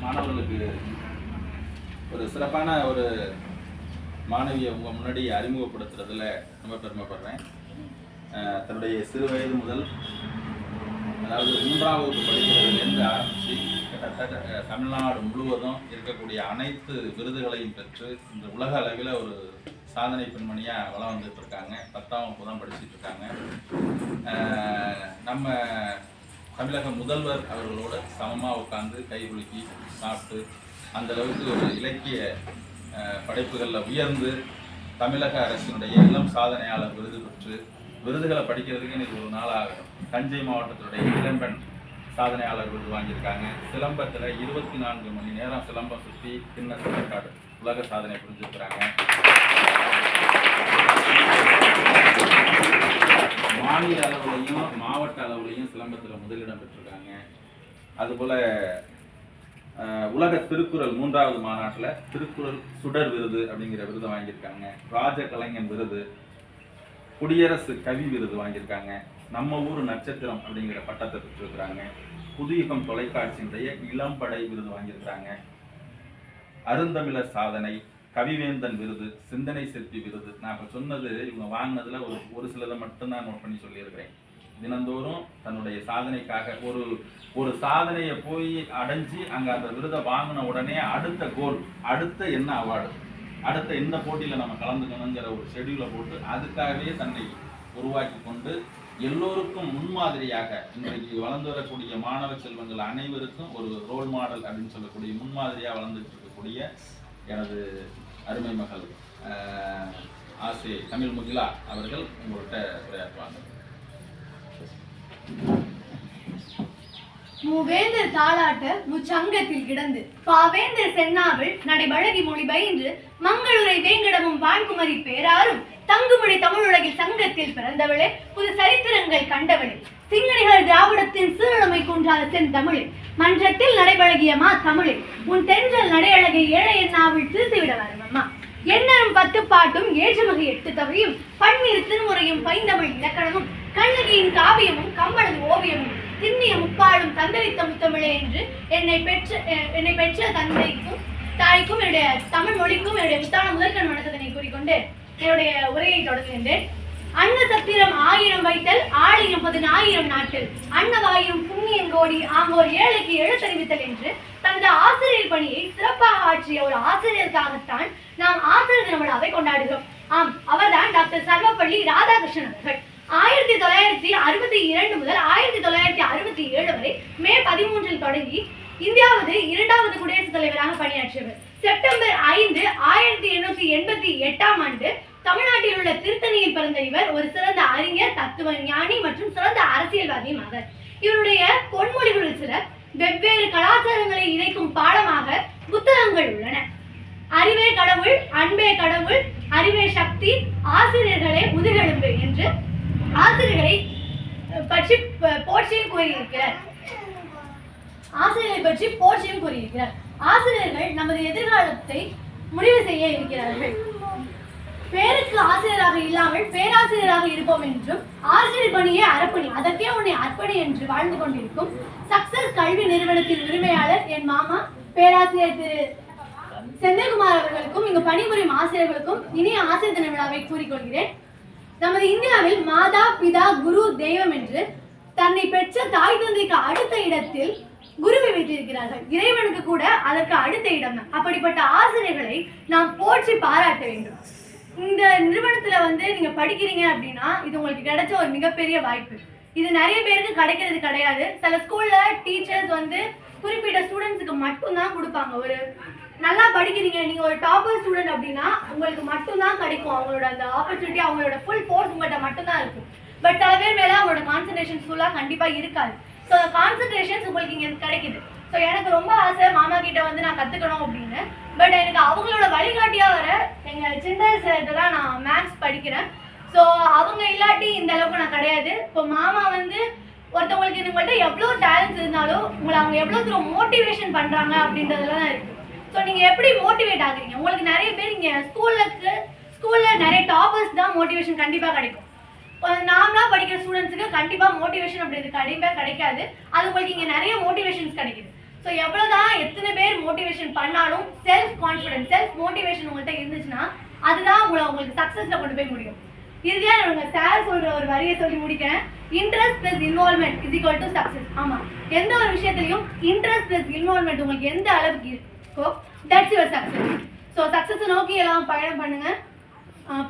மாணவர்களுக்கு ஒரு சிறப்பான ஒரு மாணவியை உங்கள் முன்னாடி அறிமுகப்படுத்துறதுல ரொம்ப பெருமைப்படுறேன். தன்னுடைய சிறு வயது முதல் அதாவது மூன்றாம் வகுப்பு படிக்கிறதுலேருந்து ஆரம்பித்து கிட்டத்தட்ட தமிழ்நாடு முழுவதும் இருக்கக்கூடிய அனைத்து விருதுகளையும் பெற்று இந்த உலக அளவில் ஒரு சாதனை பெண்மணியாக வளம் வந்துட்டு இருக்காங்க. பத்தாம் வகுப்பு தான் படிச்சுட்டு இருக்காங்க. நம்ம தமிழக முதல்வர் அவர்களோட சமமாக உட்காந்து கை குலுக்கி சாப்பிட்டு அந்த அளவுக்கு ஒரு இலக்கிய படைப்புகளில் உயர்ந்து தமிழக அரசினுடைய இளம் சாதனையாளர் விருது பெற்று விருதுகளை படிக்கிறதுக்கு எனக்கு ஒரு நாளாகும் தஞ்சை மாவட்டத்தினுடைய இளம்பெண் சாதனையாளர் விருது வாங்கியிருக்காங்க. சிலம்பத்தில் இருபத்தி நான்கு மணி நேரம் சிலம்பம் சுற்றி கிண்ண சிலக்காடு உலக சாதனை புரிஞ்சிருக்கிறாங்க மாநில அளவுலையும் மாவட்ட அளவுலையும் சிலம்பத்தில் முதலிடம் பெற்றிருக்காங்க. அதுபோல் உலக திருக்குறள் மூன்றாவது மாநாட்டில் திருக்குறள் சுடர் விருது அப்படிங்கிற விருதை வாங்கியிருக்காங்க. ராஜ கலைஞன் விருது குடியரசு கவி விருது வாங்கியிருக்காங்க. நம்ம ஊர் நட்சத்திரம் அப்படிங்கிற பட்டத்தை பெற்றிருக்கிறாங்க. புதுயுகம் தொலைக்காட்சியினுடைய இளம்படை விருது வாங்கியிருக்கிறாங்க அருந்தமிழர் சாதனை கவிவேந்தன் விருது சிந்தனை சிற்பி விருது. நான் இப்போ சொன்னது இவங்க வாங்கினதுல ஒரு ஒரு சிலதை மட்டும்தான் நோட் பண்ணி சொல்லியிருக்கிறேன். தினந்தோறும் தன்னுடைய சாதனைக்காக ஒரு ஒரு சாதனையை போய் அடைஞ்சு அங்கே அந்த விருதை வாங்கின உடனே அடுத்த கோல் அடுத்த என்ன அவார்டு அடுத்த என்ன போட்டியில் நம்ம கலந்துக்கணுங்கிற ஒரு ஷெடியூலை போட்டு அதுக்காகவே தன்னை உருவாக்கி கொண்டு எல்லோருக்கும் முன்மாதிரியாக இன்றைக்கு வளர்ந்து வரக்கூடிய மாணவ செல்வங்கள் அனைவருக்கும் ஒரு ரோல் மாடல் அப்படின்னு சொல்லக்கூடிய முன்மாதிரியாக வளர்ந்துட்டு இருக்கக்கூடிய எனது அருமை மகள் ஆஹ், தமிழ் முகிலா அவர்கள் உங்கள்கிட்ட உரையாற்றுவாங்க மூவேந்தர் தாளாட்ட முச்சங்கத்தில் கிடந்து பாவேந்தர் சென்னாவில் நடைபழகி மொழி பயின்று மங்களுரை வேங்கடமும் வான்குமரி பேராரும் தங்குமொழி தமிழுலகில் சங்கத்தில் பிறந்தவளே புது சரித்திரங்கள் கண்டவளே. சிங்கடிகள் திராவிடத்தின் சீரழமை குன்றாத செந்தமிழே. மன்றத்தில் நடைபழகிய மா தமிழே உன் தென்றல் நடையழகை ஏழை எண்ணாவில் திருத்திவிட வரும் எண்ணரும் பத்து பாட்டும் ஏற்றுமகை எட்டு தவையும் பன்மீது திருமுறையும் பைந்தமிழ் இலக்கணமும் கண்ணகியின் காவியமும் கம்பளது ஓவியமும் திண்ணிய முப்பாடும் தந்தளித்த முத்தமிழே என்று என்னை பெற்ற என்னை பெற்ற தந்தைக்கும் தாய்க்கும் என்னுடைய தமிழ் மொழிக்கும் என்னுடைய முத்தான முதற்கண் வணக்கத்தினை கூறிக்கொண்டு என்னுடைய உரையை தொடங்குகின்றேன் அன்ன சத்திரம் ஆயிரம் வைத்தல் ஆயிரம் பதினாயிரம் நாட்டில். அன்னவாயிரம் புண்ணியம் கோடி ஆங்கோர் ஏழைக்கு எழுத்தறிவித்தல் என்று தனது ஆசிரியர் பணியை சிறப்பாக ஆற்றிய ஒரு ஆசிரியருக்காகத்தான் நாம் ஆசிரியர் தின விழாவை கொண்டாடுகிறோம். ஆம் அவர்தான் டாக்டர் சர்வப்பள்ளி ராதாகிருஷ்ணன் அவர்கள். ஆயிரத்தி தொள்ளாயிரத்தி அறுபத்தி இரண்டு முதல் ஆயிரத்தி தொள்ளாயிரத்தி அறுபத்தி ஏழு வரை மே பதிமூன்றில் தொடங்கி இந்தியாவது இரண்டாவது குடியரசுத் தலைவராக பணியாற்றியவர். செப்டம்பர் ஐந்து ஆயிரத்தி எண்ணூத்தி எண்பத்தி எட்டாம் ஆண்டு தமிழ்நாட்டில் உள்ள திருத்தணியில் பிறந்த இவர் ஒரு சிறந்த அறிஞர் தத்துவ ஞானி மற்றும் சிறந்த அரசியல்வாதியும் ஆவார். இவருடைய பொன்மொழிகளில் சில வெவ்வேறு கலாச்சாரங்களை இணைக்கும் பாடமாக புத்தகங்கள் உள்ளன. அறிவே கடவுள் அன்பே கடவுள் அறிவே சக்தி ஆசிரியர்களே முதுகெலும்பு என்று ஆசிரியர்களை பற்றி போற்றியும் கூறியிருக்கிறார். ஆசிரியர்களை பற்றி போற்றியும் கூறியிருக்கிறார். ஆசிரியர்கள் நமது எதிர்காலத்தை முடிவு செய்ய இருக்கிறார்கள். பேருக்கு ஆசிரியராக இல்லாமல் பேராசிரியராக இருப்போம் என்றும் ஆசிரியர் பணியே அர்ப்பணி அதற்கே உன்னை அர்ப்பணி என்று வாழ்ந்து கொண்டிருக்கும் சக்சஸ் கல்வி நிறுவனத்தின் உரிமையாளர் என் மாமா பேராசிரியர் திரு செந்தில்குமார் அவர்களுக்கும் இங்கு பணிபுரியும் ஆசிரியர்களுக்கும் இனிய ஆசிரியர் தின விழாவை கூறிக்கொள்கிறேன். நமது இந்தியாவில் மாதா பிதா குரு தெய்வம் என்று தன்னை பெற்ற தாய் தந்தைக்கு அடுத்த இடத்தில் குருவை வைத்திருக்கிறார்கள். இறைவனுக்கு கூட அதற்கு அடுத்த இடம். தான் அப்படிப்பட்ட ஆசிரியர்களை நாம் போற்றி பாராட்ட வேண்டும். இந்த நிறுவனத்துல வந்து நீங்க படிக்கிறீங்க அப்படின்னா இது உங்களுக்கு கிடைச்ச ஒரு மிகப்பெரிய வாய்ப்பு. இது நிறைய பேருக்கு கிடைக்கிறது கிடையாது. சில ஸ்கூல்ல டீச்சர்ஸ் வந்து குறிப்பிட்ட ஸ்டூடெண்ட்ஸுக்கு மட்டும்தான் கொடுப்பாங்க. ஒரு நல்லா படிக்கிறீங்க நீங்கள் ஒரு டாப்பர் ஸ்டூடெண்ட் அப்படின்னா உங்களுக்கு மட்டும்தான் கிடைக்கும். அவங்களோட அந்த ஆப்பர்ச்சுனிட்டி அவங்களோட ஃபுல் ஃபோர்ஸ் உங்கள்கிட்ட மட்டும்தான் இருக்கும் பட் சில பேர் மேலே அவங்களோட கான்சன்ட்ரேஷன் ஃபுல்லாக கண்டிப்பாக இருக்காது. ஸோ கான்சன்ட்ரேஷன்ஸ் உங்களுக்கு இங்கே கிடைக்குது. ஸோ எனக்கு ரொம்ப ஆசை மாமா கிட்ட வந்து நான் கற்றுக்கணும் அப்படின்னு. பட் எனக்கு அவங்களோட வழிகாட்டியாக வர எங்கள் சின்ன சார்கிட்ட தான் நான் மேக்ஸ் படிக்கிறேன். ஸோ அவங்க இல்லாட்டி இந்த அளவுக்கு நான் கிடையாது. இப்போ மாமா வந்து ஒருத்தவங்களுக்கு உங்கள்கிட்ட எவ்வளோ டேலண்ட்ஸ் இருந்தாலும் உங்களை அவங்க எவ்வளோ தூரம் மோட்டிவேஷன் பண்ணுறாங்க அப்படின்றதுல தான் ஸோ நீங்கள் எப்படி மோட்டிவேட் ஆகுறீங்க? உங்களுக்கு நிறைய பேர் இங்கே ஸ்கூலுக்கு ஸ்கூலில் நிறைய டாப்பர்ஸ் தான் மோட்டிவேஷன் கண்டிப்பாக கிடைக்கும். நார்மலாக படிக்கிற ஸ்டூடெண்ட்ஸுக்கு கண்டிப்பாக மோட்டிவேஷன் அப்படிங்கிறது கண்டிப்பாக கிடைக்காது. அது உங்களுக்கு இங்கே நிறைய மோட்டிவேஷன்ஸ் கிடைக்குது. ஸோ எவ்வளோதான் எத்தனை பேர் மோட்டிவேஷன் பண்ணாலும் செல்ஃப் கான்ஃபிடன்ஸ் செல்ஃப் மோட்டிவேஷன் உங்கள்கிட்ட இருந்துச்சுன்னா அதுதான் உங்களை உங்களுக்கு சக்ஸஸில் கொண்டு போய் முடியும். இறுதியாக நான் சார் சொல்கிற ஒரு வரியை சொல்லி முடிக்கிறேன். Interest plus involvement is equal to success ஆமாம் எந்த ஒரு விஷயத்துலையும் இன்ட்ரெஸ்ட் ப்ளஸ் இன்வால்மெண்ட் உங்களுக்கு எந்த அளவுக்கு இருக்கோ தட்ஸ் யுவர் சக்ஸஸ் ஸோ சக்ஸஸை நோக்கி எல்லாம் பயணம் பண்ணுங்க.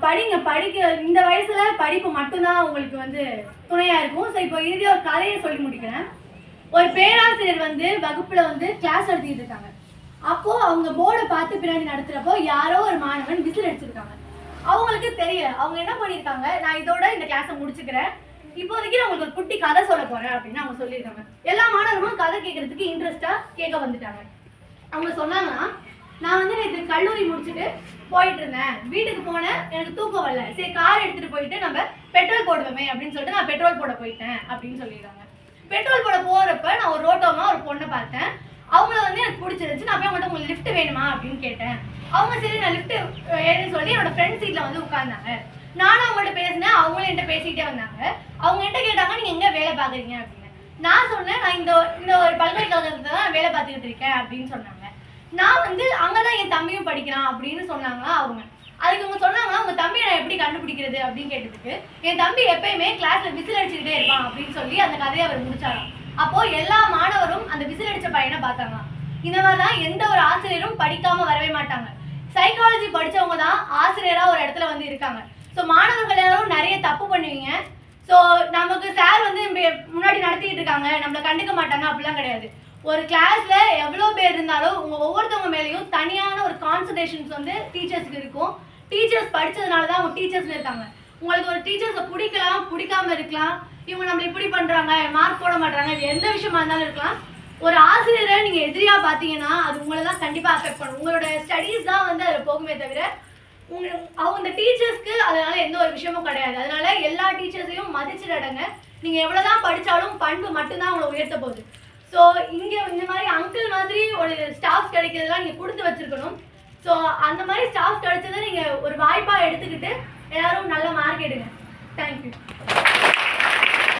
படிங்க படிக்க இந்த வயசுல படிப்பு மட்டும்தான் உங்களுக்கு வந்து துணையா இருக்கும். ஸோ இப்போ இறுதியா ஒரு கதையை சொல்லி முடிக்கிறேன். ஒரு பேராசிரியர் வந்து வகுப்புல வந்து கிளாஸ் நடத்திட்டு இருக்காங்க. அப்போ அவங்க போர்டை பார்த்து பின்னாடி நடத்துறப்போ யாரோ ஒரு மாணவன் விசில் அடிச்சிருக்காங்க. அவங்களுக்கு தெரியல அவங்க என்ன பண்ணியிருக்காங்க? நான் இதோட இந்த கிளாஸை முடிச்சுக்கிறேன். இப்போதைக்கு நான் உங்களுக்கு ஒரு குட்டி கதை சொல்ல போறேன் அப்படின்னு அவங்க சொல்லியிருக்காங்க. எல்லா மாணவர்களும் கதை கேட்கறதுக்கு இன்ட்ரெஸ்டா கேட்க வந்துட்டாங்க. அவங்க சொன்னாங்கன்னா நான் வந்து நேற்று கல்லூரி முடிச்சுட்டு போயிட்டு இருந்தேன் வீட்டுக்கு போனேன் எனக்கு தூக்கம் வரல. சரி கார் எடுத்துட்டு போயிட்டு நம்ம பெட்ரோல் போடுவோமே அப்படின்னு சொல்லிட்டு நான் பெட்ரோல் போட போயிட்டேன் அப்படின்னு சொல்லிடுறாங்க. பெட்ரோல் போட போறப்ப நான் ஒரு ரோட்டோமா ஒரு பொண்ணை பார்த்தேன். அவங்கள வந்து எனக்கு பிடிச்சிருந்துச்சு. நான் போய் அவங்கள்ட்ட உங்களுக்கு லிஃப்ட் வேணுமா அப்படின்னு கேட்டேன். அவங்க சரி நான் லிஃப்ட் ஏன்னு சொல்லி என்னோட ஃப்ரெண்ட் சீட்ல வந்து உட்கார்ந்தாங்க. நானும் அவங்கள்ட்ட பேசினேன். அவங்களும் என்கிட்ட பேசிக்கிட்டே வந்தாங்க. அவங்க என்கிட்ட கேட்டாங்க நீங்க எங்க வேலை பாக்குறீங்க அப்படின்னு. நான் சொன்னேன் நான் இந்த இந்த ஒரு பல்கலைக்கழகத்துல தான் வேலை பார்த்துக்கிட்டு இருக்கேன் அப்படின்னு சொன்னேன் நான் வந்து அங்கதான் என் தம்பியும் படிக்கிறான் அப்படின்னு சொன்னாங்களா அவங்க. அதுக்கு அவங்க சொன்னாங்களா உங்க தம்பியை நான் எப்படி கண்டுபிடிக்கிறது? அப்படின்னு கேட்டதுக்கு என் தம்பி எப்பயுமே கிளாஸ்ல விசில் அடிச்சுக்கிட்டே இருப்பான் அப்படின்னு சொல்லி அந்த கதையை அவர் முடிச்சாராம். அப்போ எல்லா மாணவரும் அந்த விசில் அடிச்ச பையனை பார்த்தாங்களாம். இந்த மாதிரிலாம் எந்த ஒரு ஆசிரியரும் படிக்காம வரவே மாட்டாங்க. சைக்காலஜி படிச்சவங்க தான் ஆசிரியரா ஒரு இடத்துல வந்து இருக்காங்க. ஸோ மாணவர்கள் எல்லாரும் நிறைய தப்பு பண்ணுவீங்க. ஸோ நமக்கு சார் வந்து முன்னாடி நடத்திட்டு இருக்காங்க. நம்மளை கண்டுக்க மாட்டாங்க. அப்படிலாம் கிடையாது. ஒரு கிளாஸ்ல எவ்வளோ பேர் இருந்தாலும் உங்க ஒவ்வொருத்தவங்க மேலேயும் தனியான ஒரு கான்சன்ட்ரேஷன்ஸ் வந்து டீச்சர்ஸ்க்கு இருக்கும். டீச்சர்ஸ் படிச்சதுனால தான் அவங்க டீச்சர்ஸ்ல இருக்காங்க. உங்களுக்கு ஒரு டீச்சர்ஸை பிடிக்கலாம் பிடிக்காம இருக்கலாம். இவங்க நம்மளை இப்படி பண்றாங்க மார்க் போட மாட்டாங்க இது எந்த விஷயமா இருந்தாலும் இருக்கலாம். ஒரு ஆசிரியரை நீங்க எதிரியா பாத்தீங்கன்னா அது உங்களை தான் கண்டிப்பா அஃபெக்ட் பண்ணும். உங்களோட ஸ்டடீஸ் தான் வந்து அதில் போகுமே தவிர உங்க அவங்க இந்த டீச்சர்ஸ்க்கு அதனால எந்த ஒரு விஷயமும் கிடையாது. அதனால எல்லா டீச்சர்ஸையும் மதிச்சு நடங்க நீங்க எவ்வளவுதான் படிச்சாலும் பண்பு மட்டும்தான் உங்களை உயர்த்த போகுது. ஸோ இங்கே இந்த மாதிரி அங்கிள் மாதிரி ஒரு ஸ்டாஃப் கிடைக்கிறதுலாம் நீங்கள் கொடுத்து வச்சிருக்கணும். ஸோ அந்த மாதிரி ஸ்டாஃப் கிடைச்சதை நீங்கள் ஒரு வாய்ப்பாக எடுத்துக்கிட்டு எல்லாரும் நல்ல மார்க் எடுங்க. தேங்க்யூ